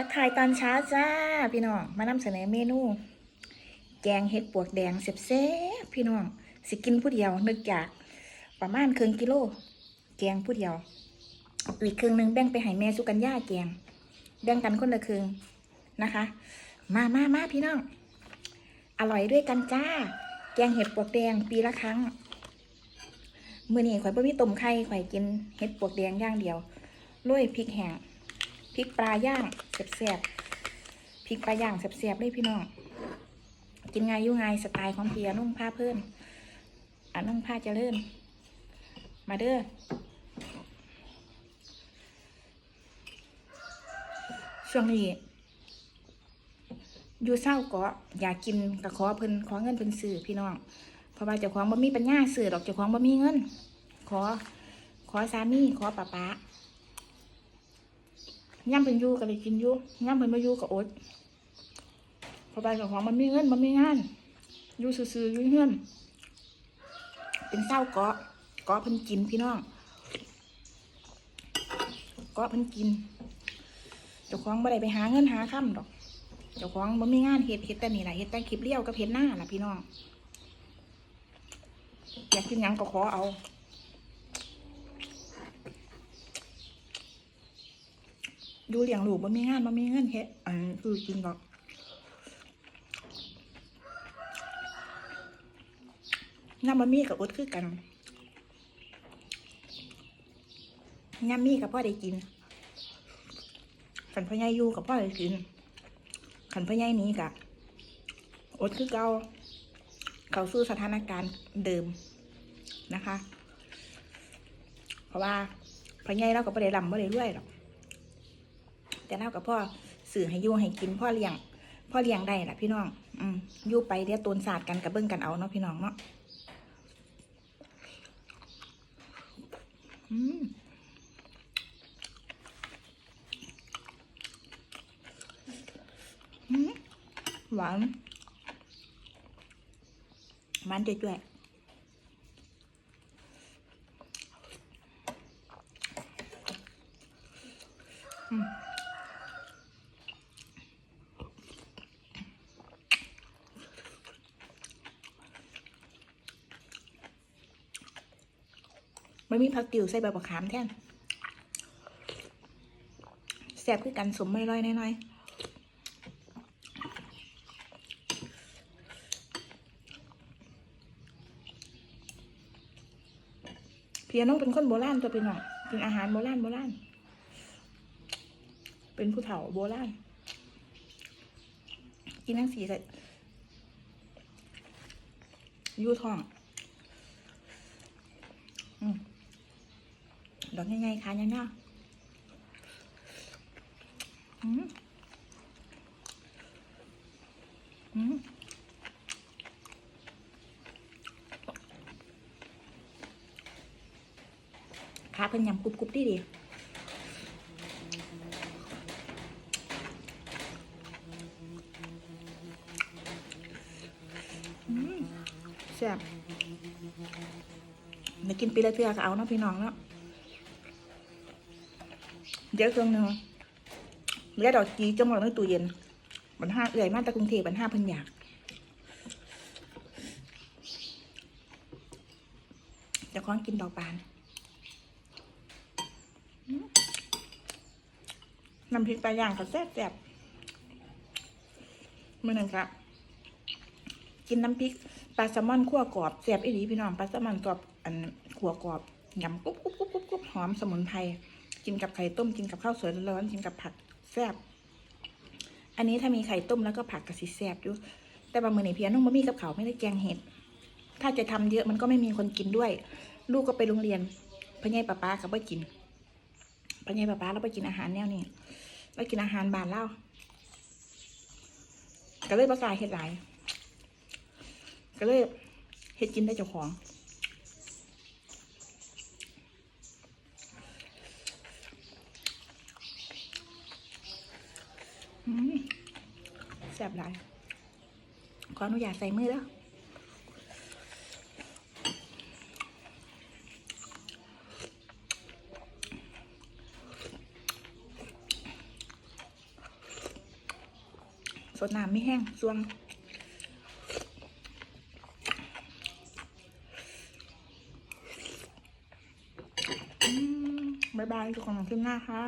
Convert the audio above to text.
ทักทายตอนเช้าจ้า พี่น้อง มานำเสนอเมนู แกงเห็ดปวกแดงเซ่บๆพี่น้อง สิกินผู้เดียวนึกอยาก ประมาณครึ่งกิโล แกงผู้เดียว อีกครึ่งหนึ่งแบ่งไปให้แม่สุกัญญาแกง แบ่งกันคนละครึ่งนะคะ มามามาพี่น้อง อร่อยด้วยกันจ้า แกงเห็ดปวกแดงปีละครั้งมื้อนี้ข่อยบ่มีต้มไข่ข่อยกินเห็ดปวกแดงอย่างเดียวโรยพริกแห้ง ริกปลาย่างแซ่บๆพริกปลาย่างแซ่บๆเลยพี่น้อง กินไงยอยู่ง่ายสไตล์ของเพี่อนุ่งผ้าเพิ่นอนุ่งผ้าเจริญมาเด้อช่วงนี้อยู่เศร้าก็อยากกินกับขอเพิ่นขอเงินเพิ่นซื้อพี่น้อง เพราะว่าเจ้าของบ่มีปัญญาซื้อดอกเจ้าของบ่มีเงิน ขอ ขอสามีขอป้าป้า ย่ำเป็นยูก็เลยกินยูย่ำเป็นมายูก็อดพอไปกับของมันมีเงินมันมีงานยูซื่อๆอยูเงื่อนเป็นเศร้าเกาะเกาะเพิ่นกินพี่น้องเกาะเพิ่นกินเจ้าของบ่ได้ไปหาเงินหาค่ำดอก เจ้าของบ่มีงานเฮ็ดเฮ็ดแต่นี่แหละเฮ็ดแต่คลิปเลี้ยวกับเฮ็ดหน้าล่ะพี่น้องอยากกินหยังก็ขอเอา ดูเลี้ยงลูกบ่มีงานบ่มีเงินเฮ็ดอันคือกินดอกน้ำบะมี่กับอดคือกันย่ำมี่กับพ่อได้กินขันพ่อใหญ่อยู่กับพ่อได้กินขันพ่อใหญ่นี้กับอดคือเก่าเขาสู้สถานการณ์เดิมนะคะ เพราะว่าพ่อใหญ่เราก็ไม่ได้ลำไม่ได้รวยหรอก แต่เล่ากับพ่อสื่อให้ยู่ให้กินพ่อเลี้ยง พ่อเลี้ยงได้แหละพี่น้อง อืมยู่ไปเดี๋ยวตูนศาสตร์กันกับเบิ้งกันเอาเนาะพี่น้องเนาะอืมหวานมันจ่วยๆอื มไม่มีผักติวใส่ใบบักขามแท่นแซ่บคือกันสมไม่ร้อยน้อยเพียน้องเป็นคนโบราณตัวเป็นหน่อยเป็นอาหารโบราณโบราณ เป็นผู้เฒ่าโบราณ กินทั้งสีเลยยูท้อง อืม ดอกง่ายๆค่ะเนี่ยๆอืมอืมขาเป็นยำกรุบๆดีดีแซ่บได้กินปีละเทือก็เอาเนาะพี่น้องเนาะ เดี๋ยวเครื่องนึงเลือดอกจีจมหมดในตู้เย็นบันห้าเอื่อยมาจากกรุงเทพบันห้าพันอยากจะคล้องกินดอกบานน้ำพริกปลาย่างก็แซ่บแซ่บเมื่อนึ่งครับ กินน้ำพริกปลาแซลมอนคั่วกรอบแซ่บอีหลีพี่น้องปลาแซลมอนกรอบอันขั่วกรอบยำกรุบกรุบกรุบกรุบกรุบหอมสมุนไพร กินกับไข่ต้มกินกับข้าวสวยร้อนกินกับผักแซ่บอันนี้ถ้ามีไข่ต้มแล้วก็ผักกะสิแซ่บอยู่ แต่บางมื้อนี่เพียน้องบะมี่กับเขาไม่ได้แกงเห็ด ถ้าจะทำเยอะมันก็ไม่มีคนกินด้วย ลูกก็ไปโรงเรียนพ่อใหญ่ป้าป้าก็ไปกินพ่อใหญ่ป้าป้าเราไปกินอาหารแนวนี้ไปกินอาหารบานเล่าก็เลยประกาเห็ดหลาย ก็เลยเห็ดกินได้เจ้าของ แซ่บหลาย ขออนุญาตใส่มือแล้วสดน้ำไม่แห้งซวงบายบายทุกคนของขึ้นหน้าค่ะ